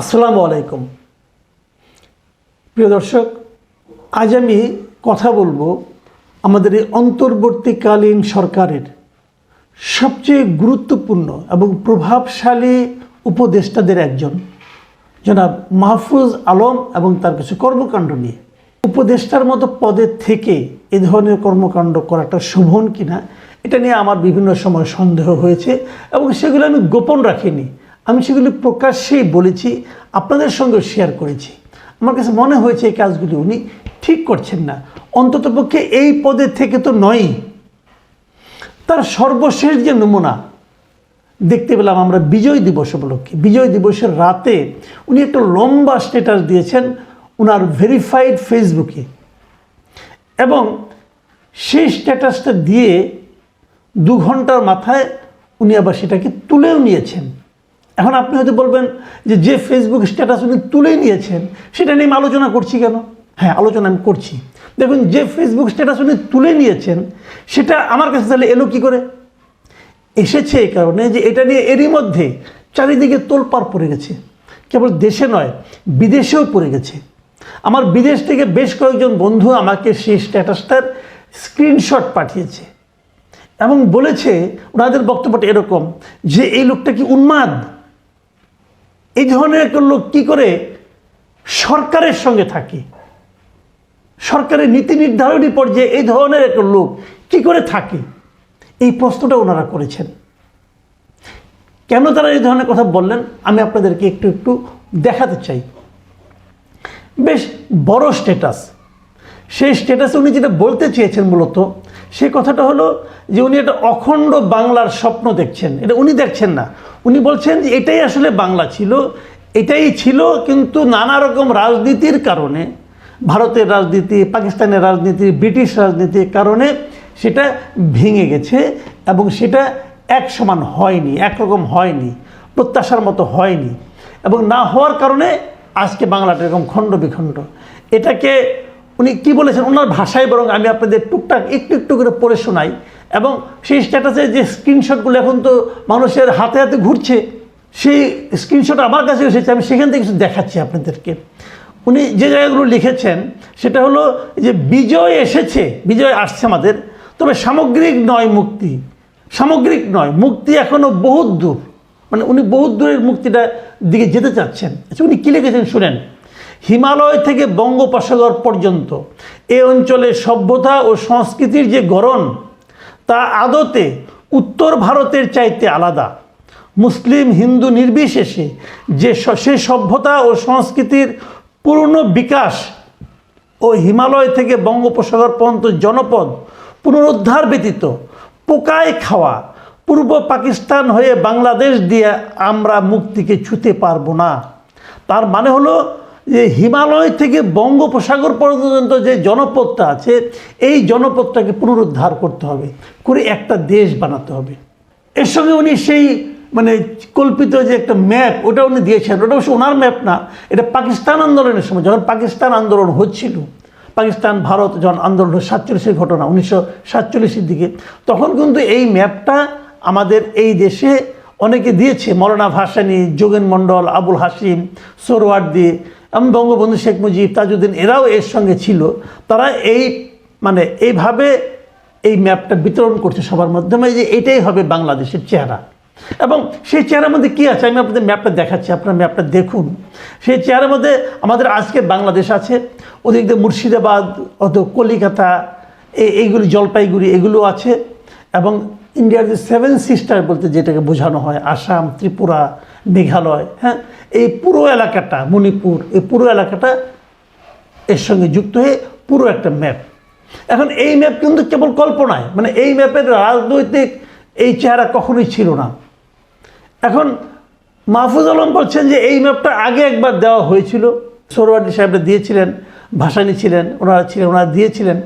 আসসালামু আলাইকুম। প্রিয় দর্শক, আজ আমি কথা বলব আমাদের এই অন্তর্বর্তীকালীন সরকারের সবচেয়ে গুরুত্বপূর্ণ এবং প্রভাবশালী উপদেষ্টাদের একজন, জনাব মাহফুজ আলম এবং তার কিছু কর্মকাণ্ড নিয়ে। উপদেষ্টার মতো পদের থেকে এ ধরনের কর্মকাণ্ড করাটা শোভন কিনা, এটা নিয়ে আমার বিভিন্ন সময় সন্দেহ হয়েছে এবং সেগুলো আমি গোপন রাখিনি। আমি সেগুলি প্রকাশ্যেই বলেছি, আপনাদের সঙ্গে শেয়ার করেছি। আমার কাছে মনে হয়েছে এই কাজগুলি উনি ঠিক করছেন না। অন্ততপক্ষে এই পদের থেকে তো নয়ই। তার সর্বশেষ যে নমুনা, দেখতে পেলাম আমরা বিজয় দিবস উপলক্ষে। বিজয় দিবসের রাতে উনি একটা লম্বা স্ট্যাটাস দিয়েছেন ওনার ভেরিফাইড ফেসবুকে এবং সেই স্ট্যাটাসটা দিয়ে দু ঘণ্টার মাথায় উনি আবার সেটাকে তুলেও নিয়েছেন। এখন আপনি হয়তো বলবেন যে যে ফেসবুক স্ট্যাটাস উনি তুলে নিয়েছেন, সেটা নিয়ে আমি আলোচনা করছি কেন? হ্যাঁ আলোচনা আমি করছি। দেখুন, যে ফেসবুক স্ট্যাটাস উনি তুলে নিয়েছেন, সেটা আমার কাছে তাহলে এলো কী করে? এসেছে এই কারণে যে, এটা নিয়ে এরই মধ্যে চারিদিকে তোলপাড় পড়ে গেছে। কেবল দেশে নয়, বিদেশেও পড়ে গেছে। আমার বিদেশ থেকে বেশ কয়েকজন বন্ধু আমাকে সেই স্ট্যাটাসটার স্ক্রিনশট পাঠিয়েছে এবং বলেছে, ওনাদের বক্তব্যটা এরকম যে, এই লোকটা কি উন্মাদ? এই ধরনের একটা লোক কী করে সরকারের সঙ্গে থাকে? সরকারের নীতি নির্ধারণী পর্যায়ে এই ধরনের একটা লোক কী করে থাকে? এই প্রশ্নটা ওনারা করেছেন। কেন তারা এই ধরনের কথা বললেন? আমি আপনাদেরকে একটু একটু দেখাতে চাই। বেশ বড় স্ট্যাটাস সেই স্ট্যাটাসে উনি যেটা বলতে চেয়েছেন মূলত সেই কথাটা হলো যে উনি একটা অখণ্ড বাংলার স্বপ্ন দেখছেন। এটা উনি দেখছেন না। উনি বলছেন যে এটাই আসলে বাংলা ছিল, এটাই ছিল কিন্তু নানা রকম রাজনীতির কারণে, ভারতের রাজনীতি, পাকিস্তানের রাজনীতি, ব্রিটিশ রাজনীতির কারণে সেটা ভেঙে গেছে এবং সেটা এক সমান হয়নি একরকম হয়নি, প্রত্যাশার মতো হয়নি এবং না হওয়ার কারণে আজকে বাংলাটা এরকম খণ্ড বিখণ্ড। এটাকে উনি কি বলেছেন? ওনার ভাষায় বরং আমি আপনাদের টুকটাক একটু একটু করে পড়ে শোনাই। এবং সেই স্ট্যাটাসে যে স্ক্রিনশটগুলো এখন তো মানুষের হাতে হাতে ঘুরছে, সেই স্ক্রিনশট আমার কাছে এসেছে, আমি সেখান থেকে কিছু দেখাচ্ছি আপনাদেরকে। উনি যে জায়গাগুলো লিখেছেন, সেটা হলো যে বিজয় এসেছে, বিজয় আসছে আমাদের, তবে সামগ্রিক নয় মুক্তি। সামগ্রিক নয়, মুক্তি এখনও বহুত দূর। মানে উনি বহুত দূরের মুক্তিটা দিকে যেতে চাচ্ছেন। আচ্ছা উনি কী লিখেছেন শুনেন। হিমালয় থেকে বঙ্গোপসাগর পর্যন্ত। এ অঞ্চলের সভ্যতা ও সংস্কৃতির যে গড়ন, তা আদতে উত্তর ভারতের চাইতে আলাদা। মুসলিম হিন্দু নির্বিশেষে যে সে সভ্যতা ও সংস্কৃতির পূর্ণ বিকাশ ও হিমালয় থেকে বঙ্গোপসাগর পর্যন্ত জনপদ পুনরুদ্ধার ব্যতীত পোকায় খাওয়া, পূর্ব পাকিস্তান হয়ে বাংলাদেশ দিয়ে আমরা মুক্তিকে ছুতে পারব না। তার মানে হলো যে হিমালয় থেকে বঙ্গোপসাগর পর্যন্ত যে জনপদটা আছে, এই জনপদটাকে পুনরুদ্ধার করতে হবে, করে একটা দেশ বানাতে হবে। এর সঙ্গে উনি সেই মানে কল্পিত যে একটা ম্যাপ ওটা উনি দিয়েছেন। ওটা অবশ্য ওনার ম্যাপ না, এটা পাকিস্তান আন্দোলনের সময়, যখন পাকিস্তান আন্দোলন হচ্ছিল, পাকিস্তান, ভারত যখন আন্দোলন সাতচল্লিশের ঘটনা, উনিশশো সাতচল্লিশের দিকে, তখন কিন্তু এই ম্যাপটা আমাদের এই দেশে অনেকে দিয়েছে। মৌলানা ভাসানি, যোগেন মণ্ডল, আবুল হাসিম সোরওয়ার্দি এবং বঙ্গবন্ধু শেখ মুজিব, তাজউদ্দিন এরাও এর সঙ্গে ছিল। তারা এই মানে এইভাবে এই ম্যাপটা বিতরণ করছে সবার মাধ্যমে যে এটাই হবে বাংলাদেশের চেহারা। এবং সেই চেহারার মধ্যে কী আছে? আমি আপনাদের ম্যাপটা দেখাচ্ছি, আপনার ম্যাপটা দেখুন। সেই চেহারার মধ্যে আমাদের আজকে বাংলাদেশ আছে, ওদিক মুর্শিদাবাদ অত কলিকাতা, এই, এইগুলি জলপাইগুড়ি, এগুলো আছে। এবং ইন্ডিয়ার যে সেভেন সিস্টার বলতে যেটাকে বোঝানো হয়, আসাম, ত্রিপুরা মেঘালয় হ্যাঁ? এই পুরো এলাকাটা, মণিপুর, এই পুরো এলাকাটা এর সঙ্গে যুক্ত হয়ে পুরো একটা ম্যাপ এখন এই ম্যাপ কিন্তু কেবল কল্পনায় মানে এই ম্যাপের রাজনৈতিক এই চেহারা কখনোই ছিল না। এখন মাহফুজ আলম বলছেন যে এই ম্যাপটা আগে একবার দেওয়া হয়েছিল। সরওয়ার্দি সাহেবরা দিয়েছিলেন, ভাসানি ছিলেন, ওনারা ছিলেন, ওনারা দিয়েছিলেন।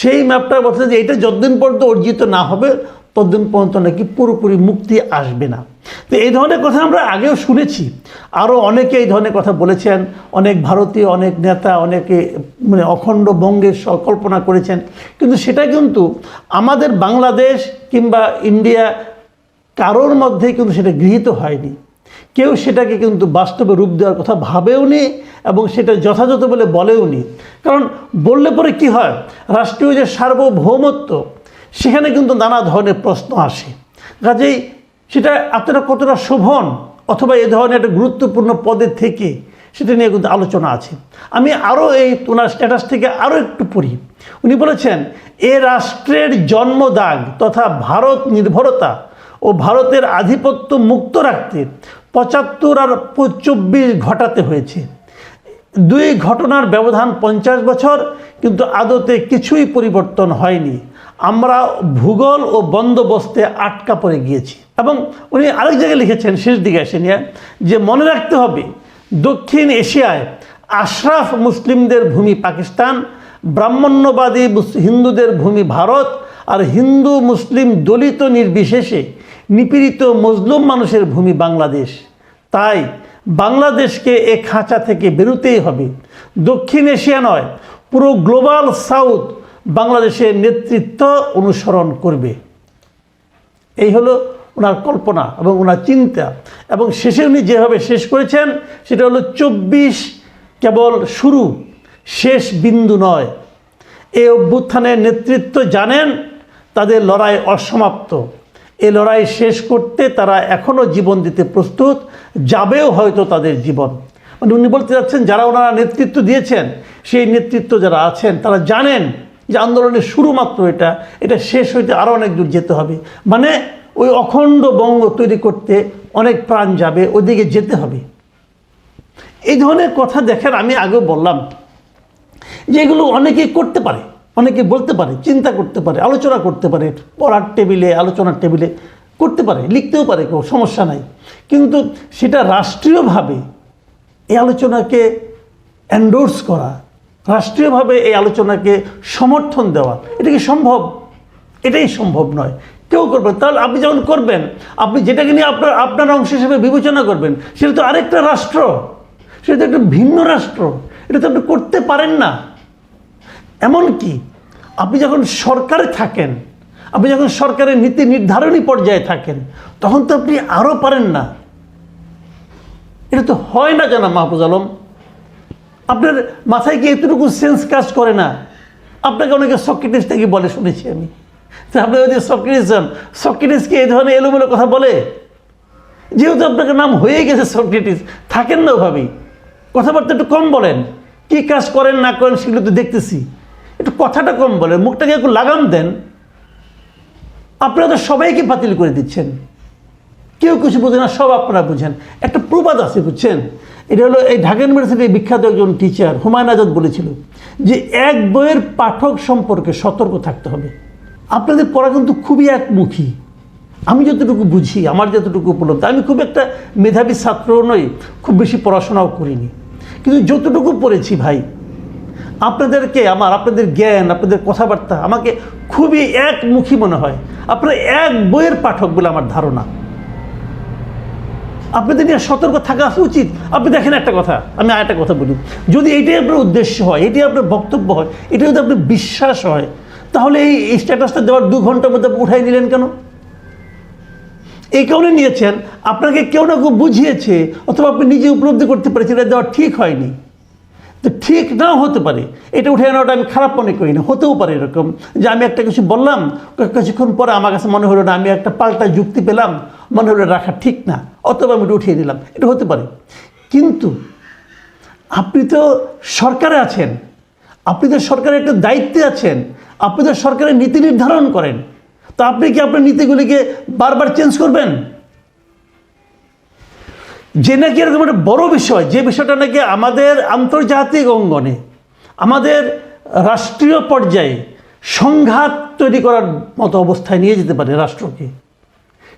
সেই ম্যাপটা বলছেন যে এটা যতদিন পর্যন্ত অর্জিত না হবে ততদিন পর্যন্ত নাকি পুরোপুরি মুক্তি আসবে না। তো এই ধরনের কথা আমরা আগেও শুনেছি। আরও অনেকে এই ধরনের কথা বলেছেন। অনেক ভারতীয়, অনেক নেতা, অনেকে মানে অখণ্ড বঙ্গের স- কল্পনা করেছেন। কিন্তু সেটা কিন্তু আমাদের বাংলাদেশ কিংবা ইন্ডিয়া কারোর মধ্যে কিন্তু সেটা গৃহীত হয়নি। কেউ সেটাকে কিন্তু বাস্তবে রূপ দেওয়ার কথা ভাবেও নি এবং সেটা যথাযথ বলে বলেও নি। কারণ বললে পরে কি হয়? রাষ্ট্রীয় যে সার্বভৌমত্ব সেখানে কিন্তু নানা ধরনের প্রশ্ন আসে। কাজেই সেটা আপনারা কতটা শোভন অথবা এ ধরনের একটা গুরুত্বপূর্ণ পদে থেকে সেটা নিয়ে কিন্তু আলোচনা আছে। আমি আরও এই ওনার স্ট্যাটাস থেকে আরও একটু পড়ি। উনি বলেছেন, এ রাষ্ট্রের জন্মদাগ তথা ভারত নির্ভরতা ও ভারতের আধিপত্য মুক্ত রাখতে পঁচাত্তর আর চব্বিশ ঘটাতে হয়েছে। দুই ঘটনার ব্যবধান পঞ্চাশ বছর, কিন্তু আদতে কিছুই পরিবর্তন হয়নি। আমরা ভূগোল ও বন্দোবস্তে আটকা পড়ে গিয়েছি। এবং উনি আরেক জায়গায় লিখেছেন, শেষ দিকে এসে নিয়ে যে মনে রাখতে হবে, দক্ষিণ এশিয়ায় আশরাফ মুসলিমদের ভূমি পাকিস্তান, ব্রাহ্মণ্যবাদী হিন্দুদের ভূমি ভারত, আর হিন্দু মুসলিম দলিত নির্বিশেষে নিপীড়িত মজলুম মানুষের ভূমি বাংলাদেশ। তাই বাংলাদেশকে এ খাঁচা থেকে বেরোতেই হবে। দক্ষিণ এশিয়া নয়, পুরো গ্লোবাল সাউথ বাংলাদেশের নেতৃত্ব অনুসরণ করবে। এই হলো ওনার কল্পনা এবং ওনার চিন্তা। এবং শেষে উনি যেভাবে শেষ করেছেন, সেটা হলো চব্বিশ কেবল শুরু, শেষ বিন্দু নয়। এই অভ্যুত্থানের নেতৃত্ব জানেন, তাদের লড়াই অসমাপ্ত। এই লড়াই শেষ করতে তারা এখনও জীবন দিতে প্রস্তুত, যাবেও হয়তো তাদের জীবন। মানে উনি বলতে যাচ্ছেন, যারা ওনারা নেতৃত্ব দিয়েছেন, সেই নেতৃত্ব যারা আছেন, তারা জানেন যে আন্দোলনের শুরু মাত্র এটা এটা শেষ হইতে আরও অনেক দূর যেতে হবে। মানে ওই অখণ্ড বঙ্গ তৈরি করতে অনেক প্রাণ যাবে ওদিকে যেতে হবে। এই ধরনের কথা দেখেন, আমি আগেও বললাম যে এগুলো অনেকেই করতে পারে অনেকে বলতে পারে, চিন্তা করতে পারে, আলোচনা করতে পারে, পড়ার টেবিলে, আলোচনার টেবিলে করতে পারে, লিখতেও পারে কেউ সমস্যা নাই। কিন্তু সেটা রাষ্ট্রীয়ভাবে এই আলোচনাকে এন্ডোর্স করা রাষ্ট্রীয়ভাবে এই আলোচনাকে সমর্থন দেওয়া, এটা কি সম্ভব? এটাই সম্ভব নয়। কেউ করবেন তাহলে আপনি যখন করবেন, আপনি যেটাকে নিয়ে আপনার আপনার অংশ হিসেবে বিবেচনা করবেন, সেটা তো আরেকটা রাষ্ট্র, সেটা তো একটা ভিন্ন রাষ্ট্র, এটা তো আপনি করতে পারেন না। এমনকি আপনি যখন সরকারে থাকেন, আপনি যখন সরকারের নীতি নির্ধারণী পর্যায়ে থাকেন, তখন তো আপনি আরও পারেন না। এটা তো হয় না জানা মাহফুজ আলম। আপনার মাথায় কি এতটুকু সেন্স কাজ করে না? আপনাকে অনেকে সক্রেটিস থেকে বলে, শুনেছি আমি। তো আপনি যদি সক্রেটিস যান সক্রেটিসকে এই ধরনের এলোমেলো কথা বলে? যেহেতু আপনাকে নাম হয়ে গেছে সক্রেটিস থাকেন না ওভাবেই। কথাবার্তা একটু কম বলেন। কি কাজ করেন, না করেন, সেগুলো তো দেখতেছি। একটু কথাটা কম বলেন, মুখটাকে একটু লাগাম দেন। আপনারা তো সবাইকে বাতিল করে দিচ্ছেন। কেউ কিছু বোঝে না, সব আপনারা বুঝেন। একটা প্রবাদ আছে, বুঝছেন? এটা হলো এই ঢাকা ইউনিভার্সিটির বিখ্যাত একজন টিচার হুমায়ুন আজাদ বলেছিল যে এক বইয়ের পাঠক সম্পর্কে সতর্ক থাকতে হবে। আপনাদের পড়া কিন্তু খুবই একমুখী। আমি যতটুকু বুঝি, আমার যতটুকু উপলব্ধ, আমি খুব একটা মেধাবী ছাত্রও নই, খুব বেশি পড়াশোনাও করিনি। কিন্তু যতটুকু পড়েছি ভাই, আপনাদেরকে আমার, আপনাদের জ্ঞান, আপনাদের কথাবার্তা আমাকে খুবই একমুখী মনে হয়। আপনারা এক বইয়ের পাঠক বলে আমার ধারণা। আপনাদের নিয়ে সতর্ক থাকা উচিত। আপনি দেখেন একটা কথা, আমি আর একটা কথা বলি। যদি এটাই আপনার উদ্দেশ্য হয়, এটাই আপনার বক্তব্য হয় এটা যদি আপনার বিশ্বাস হয়, তাহলে এই স্ট্যাটাসটা দেওয়ার দু ঘণ্টার মধ্যে উঠাই নিলেন কেন? এই কারণে নিয়েছেন, আপনাকে কেউ না কেউ বুঝিয়েছে, অথবা আপনি নিজে উপলব্ধি করতে পেরেছেন, এটা দেওয়া ঠিক হয়নি। তো ঠিক নাও হতে পারে, এটা উঠে আনাটা আমি খারাপ মনে করি না, হতেও পারে এরকম যে আমি একটা কিছু বললাম, কিছুক্ষণ পরে আমার কাছে মনে হলো না, আমি একটা পাল্টা যুক্তি পেলাম, মনে হলো রাখা ঠিক না। অথবা আমি উঠিয়ে দিলাম এটা হতে পারে। কিন্তু আপনি তো সরকারে আছেন, আপনি তো সরকারের একটা দায়িত্বে আছেন, আপনি তো সরকারের নীতি নির্ধারণ করেন, তো আপনি কি আপনার নীতিগুলিকে বারবার চেঞ্জ করবেন? যে নাকি এরকম একটা বড় বিষয়, যে বিষয়টা নাকি আমাদের আন্তর্জাতিক অঙ্গনে, আমাদের রাষ্ট্রীয় পর্যায়ে সংঘাত তৈরি করার মতো অবস্থায় নিয়ে যেতে পারে রাষ্ট্রকে।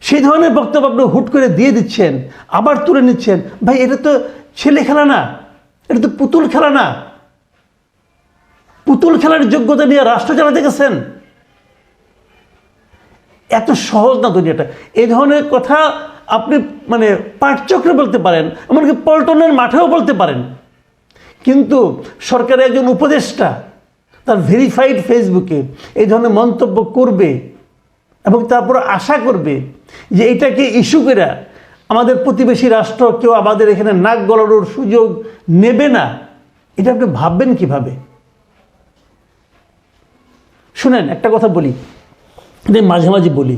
সেই ধরনের বক্তব্য আপনি হুট করে দিয়ে দিচ্ছেন, আবার তুলে নিচ্ছেন, ভাই, এটা তো ছেলে খেলা না, এটা তো পুতুল খেলা না। পুতুল খেলার যোগ্যতা নিয়ে রাষ্ট্র চালাতে গেছেন। এত সহজ না দুনিয়াটা। এই ধরনের কথা আপনি মানে পাঠচক্রে বলতে পারেন, এমনকি পল্টনের মাঠেও বলতে পারেন। কিন্তু সরকারের একজন উপদেষ্টা তার ভেরিফাইড ফেসবুকে এই ধরনের মন্তব্য করবে এবং তারপর আশা করবে যে এটাকে ইস্যু করে আমাদের প্রতিবেশী রাষ্ট্র কেউ আমাদের এখানে নাক গলানোর সুযোগ নেবে না। এটা আপনি ভাববেন কীভাবে? শুনেন, একটা কথা বলি মাঝে মাঝে বলি,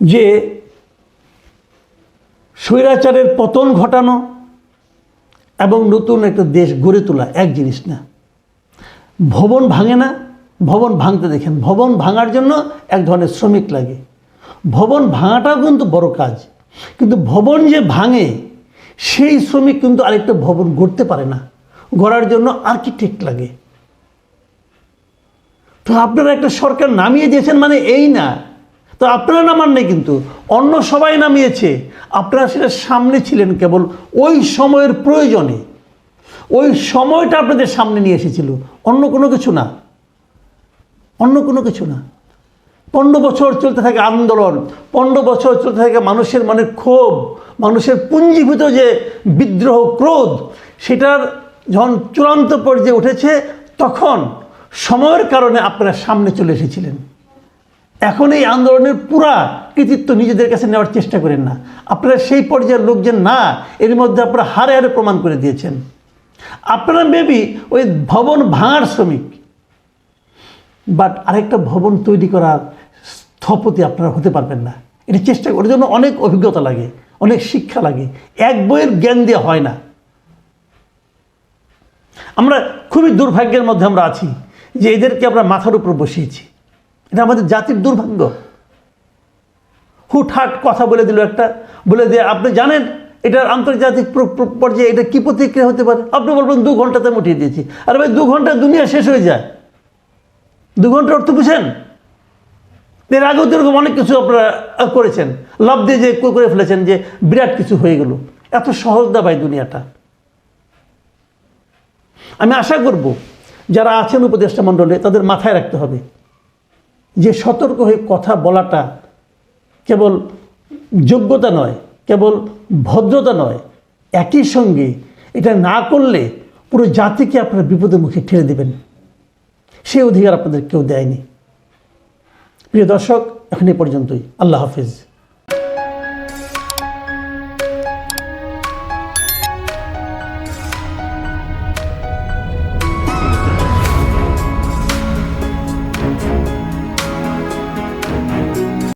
যে স্বৈরাচারের পতন ঘটানো এবং নতুন একটা দেশ গড়ে তোলা এক জিনিস না। ভবন ভাঙে না ভবন ভাঙতে দেখেন, ভবন ভাঙার জন্য এক ধরনের শ্রমিক লাগে। ভবন ভাঙাটাও কিন্তু বড় কাজ, কিন্তু ভবন যে ভাঙে, সেই শ্রমিক কিন্তু আরেকটা ভবন গড়তে পারে না। গড়ার জন্য আর্কিটেক্ট লাগে। তো আপনারা একটা সরকার নামিয়ে দিয়েছেন মানে এই না। তো আপনারা নামান নেই কিন্তু, অন্য সবাই নামিয়েছে। আপনারা সেটা সামনে ছিলেন কেবল ওই সময়ের প্রয়োজনে। ওই সময়টা আপনাদের সামনে নিয়ে এসেছিল, অন্য কোনো কিছু না। অন্য কোনো কিছু না। পনেরো বছর চলতে থাকে আন্দোলন, পনেরো বছর চলতে থাকে মানুষের মনে ক্ষোভ, মানুষের পুঞ্জীভূত যে বিদ্রোহ, ক্রোধ, সেটার যখন চূড়ান্ত পর্যায়ে উঠেছে, তখন সময়ের কারণে আপনারা সামনে চলে এসেছিলেন। এখন এই আন্দোলনের পুরা কৃতিত্ব নিজেদের কাছে নেওয়ার চেষ্টা করেন না। আপনারা সেই পর্যায়ের লোকজন না, এর মধ্যে আপনারা হারে হারে প্রমাণ করে দিয়েছেন। আপনারা মেবি ওই ভবন ভাঙার শ্রমিক বাট আরেকটা ভবন তৈরি করার স্থপতি আপনারা হতে পারবেন না। এটা চেষ্টা করার জন্য অনেক অভিজ্ঞতা লাগে, অনেক শিক্ষা লাগে। এক বইয়ের জ্ঞান দিয়ে হয় না। আমরা খুবই দুর্ভাগ্যের মধ্যে আমরা আছি যে এদেরকে আমরা মাথার উপর বসিয়েছি। এটা আমাদের জাতির দুর্ভাগ্য। হুটহাট কথা বলে দিল একটা, বলে দিয়ে আপনি জানেন এটার আন্তর্জাতিক প্র- প্র- পর্যায়ে এটা কী প্রতিক্রিয়া হতে পারে? আপনি বলবেন দু ঘন্টাতে মুঠিয়ে দিয়েছি। আর ভাই, দু ঘন্টায় দুনিয়া শেষ হয়ে যায়। দু ঘণ্টার অর্থ বুঝেন? এর আগেও তো এরকম অনেক কিছু আপনারা করেছেন। লাভ দিয়ে যে করে ফেলেছেন যে বিরাট কিছু হয়ে গেল। এত সহজ না ভাই দুনিয়াটা। আমি আশা করব, যারা আছেন উপদেষ্টা মণ্ডলে, তাদের মাথায় রাখতে হবে যে সতর্ক হয়ে কথা বলাটা কেবল যোগ্যতা নয়, কেবল ভদ্রতা নয়, একই সঙ্গে এটা না করলে পুরো জাতিকে আপনারা বিপদের মুখে ঠেলে দেবেন। সেই অধিকার আপনাদের কেউ দেয়নি। প্রিয় দর্শক এখন এই পর্যন্তই। আল্লাহ হাফিজ।